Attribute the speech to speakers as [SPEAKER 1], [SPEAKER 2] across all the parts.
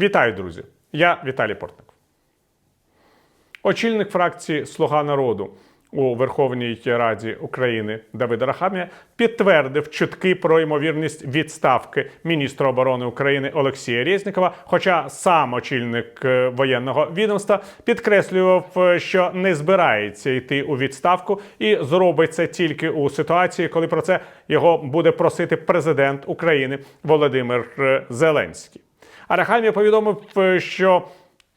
[SPEAKER 1] Вітаю, друзі! Я Віталій Портник. Очільник фракції Слуга народу у Верховній Раді України Давид Рахамія підтвердив чутки про ймовірність відставки міністра оборони України Олексія Резнікова. Хоча сам очільник е, воєнного відомства підкреслював, е, що не збирається йти у відставку і зробить це тільки у ситуації, коли про це його буде просити президент України Володимир е, Зеленський. Арахамія повідомив, е, що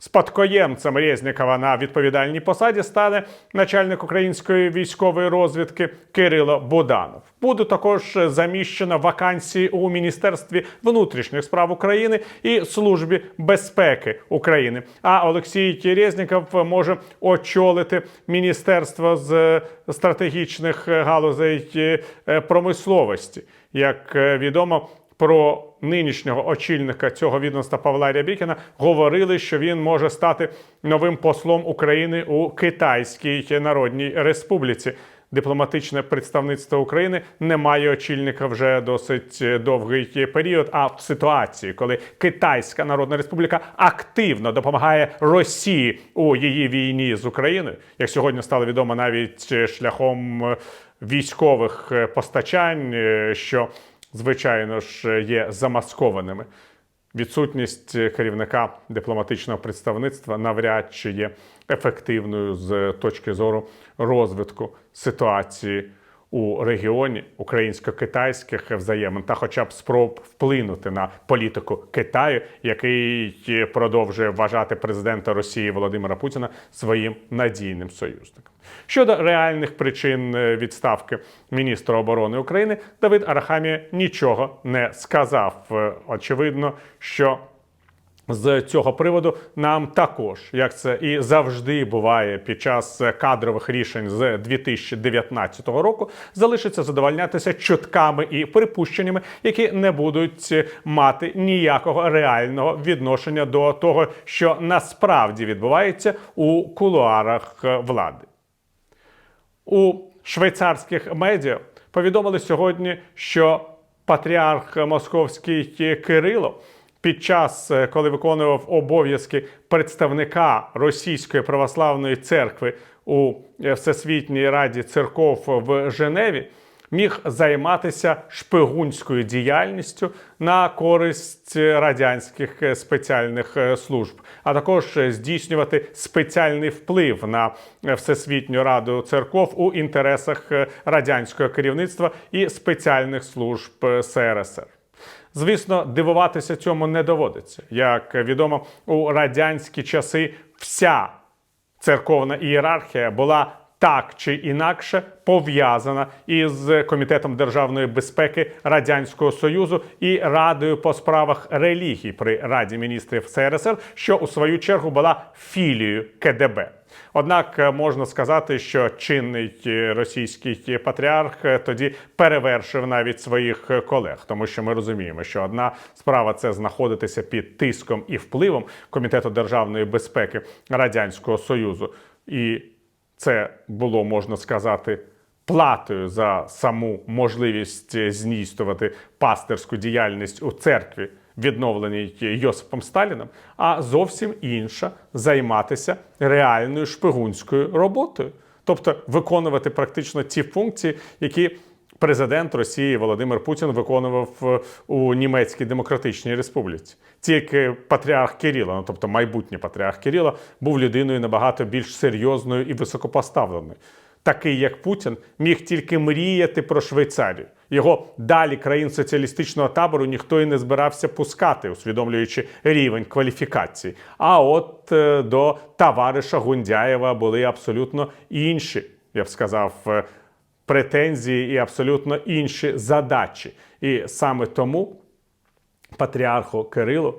[SPEAKER 1] спадкоємцем Резнікова на відповідальній посаді стане начальник української військової розвідки Кирило Буданов. Буде також заміщено вакансії у Міністерстві внутрішніх справ України і Службі безпеки України. А Олексій Резніков може очолити Міністерство з стратегічних галузей е, промисловості. Як е, відомо, про нинішнього очільника цього відомства Павла Рябікіна говорили, що він може стати новим послом України у Китайській Народній Республіці. Дипломатичне представництво України не має очільника вже досить довгий період. А в ситуації, коли Китайська Народна Республіка активно допомагає Росії у її війні з Україною, як сьогодні стало відомо навіть шляхом військових постачань, е, що звичайно ж, є замаскованими. Відсутність керівника дипломатичного представництва навряд чи є ефективною з точки зору розвитку ситуації у регіоні українсько-китайських взаємин та, хоча б спроб вплинути на політику Китаю, який продовжує вважати президента Росії Володимира Путіна своїм надійним союзником. Щодо реальних причин е, відставки міністра оборони України, Давид Арахамія нічого не сказав. Е, Очевидно, що з цього приводу нам також, як це і завжди буває під час кадрових рішень з 2019 року, залишиться задовольнятися чутками і припущеннями, які не будуть мати ніякого реального відношення до того, що насправді відбувається у кулуарах влади. У швейцарських медіа повідомили сьогодні, що патріарх московський Кирило під час, е, коли виконував обов'язки представника Російської православної церкви у е, Всесвітній Раді церков в Женеві, міг займатися шпигунською діяльністю на користь радянських е, спеціальних служб, а також здійснювати спеціальний вплив на Всесвітню раду церков у інтересах радянського керівництва і спеціальних служб СРСР. Звісно, дивуватися цьому не доводиться. Як відомо, у радянські часи вся церковна ієрархія була так чи інакше пов'язана із комітетом державної безпеки радянського союзу і радою по справах релігій при раді міністрів СРСР, що у свою чергу була філією КДБ. Однак е, можна сказати, що чинний е, російський патріарх е, тоді перевершив навіть своїх колег, тому що ми розуміємо, що одна справа це знаходитися під тиском і впливом комітету державної безпеки радянського союзу, і це було можна сказати. Платою за саму можливість зністувати пастерську діяльність у церкві відновленій Йосипом Сталіном, а зовсім інша займатися реальною шпигунською роботою, тобто виконувати практично ті функції, які президент Росії Володимир Путін виконував е, у Німецькій Демократичній Республіці. Тільки патріарх Кирила, ну тобто майбутній патріарх Кирила, був людиною набагато більш серйозною і високопоставленою такий як Путін, міг тільки мріяти про Швейцарію. Його далі країн соціалістичного табору ніхто і не збирався пускати, усвідомлюючи рівень кваліфікації. А от е, до товариша Гундяєва були абсолютно інші, я б сказав, е, претензії і абсолютно інші задачі. І саме тому патріарху Кирилу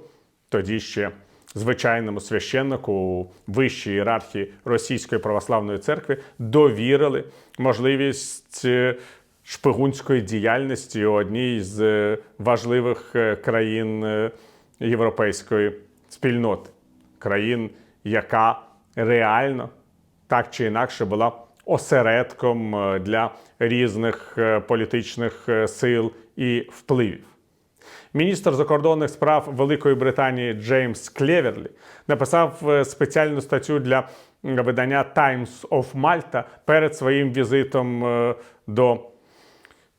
[SPEAKER 1] тоді ще звичайному священнику у вищій ієрархії Російської православної церкви довірили можливість е, шпигунської діяльності у одній з е, важливих е, країн європейської спільноти, країн, яка реально так чи інакше була осередком для різних політичних сил і впливів. Міністр закордонних справ Великої Британії Джеймс Клеверлі написав е, спеціальну статтю для видання Times of Malta перед своїм візитом е, до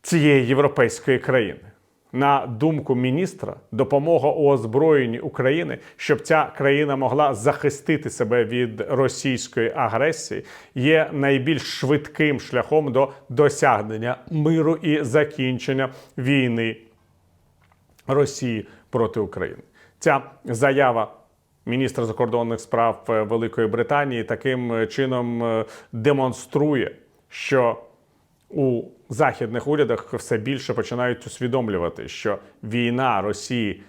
[SPEAKER 1] цієї європейської країни. На думку міністра, допомога у озброєнні України, щоб ця країна могла захистити себе від російської агресії, є найбільш швидким шляхом до досягнення миру і закінчення війни Росії проти України. Ця заява міністра закордонних справ е, Великої Британії таким е, чином е, демонструє, що у західних урядах все більше починають усвідомлювати, що війна Росії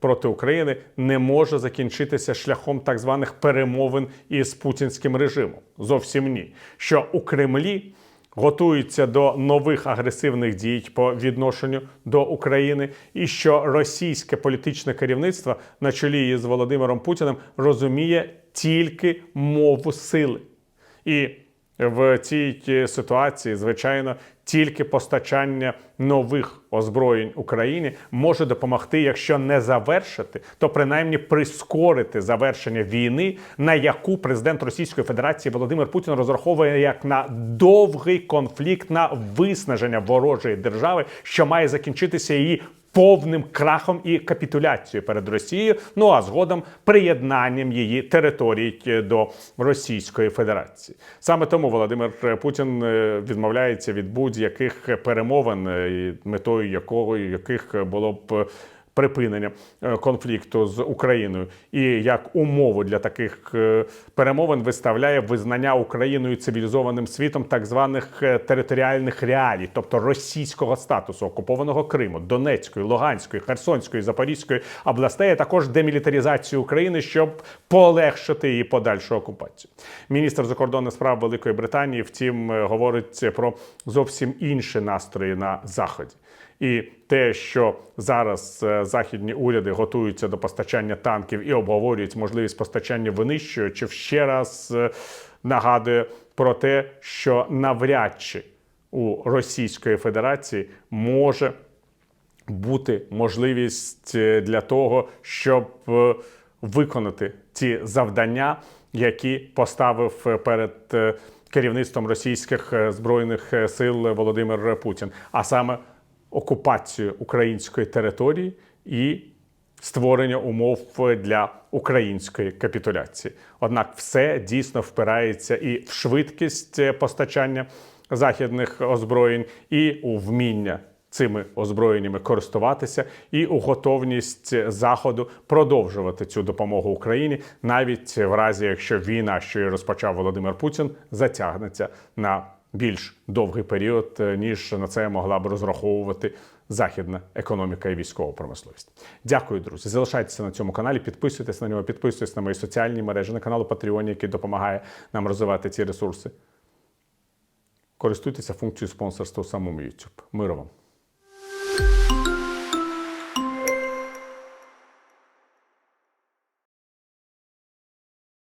[SPEAKER 1] проти України не може закінчитися шляхом так званих перемовин із путінським режимом. Зовсім ні. Що у Кремлі готуються до нових агресивних дій по відношенню до України, і що російське політичне керівництво на чолі із Володимиром Путіним розуміє тільки мову сили. І в цій ситуації, звичайно, тільки постачання нових озброєнь Україні може допомогти, якщо не завершити, то принаймні прискорити завершення війни, на яку президент Російської Федерації Володимир Путін розраховує як на довгий конфлікт на виснаження ворожої держави, що має закінчитися її повним крахом і капітуляцією перед Росією. Ну а згодом приєднанням її територій е, до Російської Федерації. Саме тому Володимир Путін е, відмовляється від будь-яких перемовин, е, метою якого яких було б. Припинення е, конфлікту з Україною і як умову для таких е, перемовин виставляє визнання Україною цивілізованим світом так званих е, територіальних реалій, тобто російського статусу окупованого Криму, Донецької, Луганської, Херсонської, Запорізької областей, а також демілітаризацію України, щоб полегшити її подальшу окупацію. Міністр закордонних справ Великої Британії, втім, говорить про зовсім інші настрої на заході. І те, що зараз е, західні уряди готуються до постачання танків і обговорюють можливість постачання винищувачів, ще раз е, нагадує про те, що навряд чи у Російської Федерації може бути можливість е, для того, щоб виконати ті завдання, які поставив перед керівництвом російських збройних сил Володимир Путін, а саме окупацію української території і створення умов для української капітуляції. Однак все дійсно впирається і в швидкість постачання західних озброєнь, і у вміння цими озброєннями користуватися, і у готовність заходу продовжувати цю допомогу Україні, навіть в разі, якщо війна, що і розпочав Володимир Путін, затягнеться на більш довгий період, е, ніж на це могла б розраховувати західна економіка і військова промисловість. Дякую, друзі. Залишайтеся на цьому каналі, підписуйтесь на нього, підписуйтесь на мої соціальні мережі, на канал Патреоні, який допомагає нам розвивати ці ресурси. Користуйтеся функцією спонсорства у самому YouTube. Миру вам!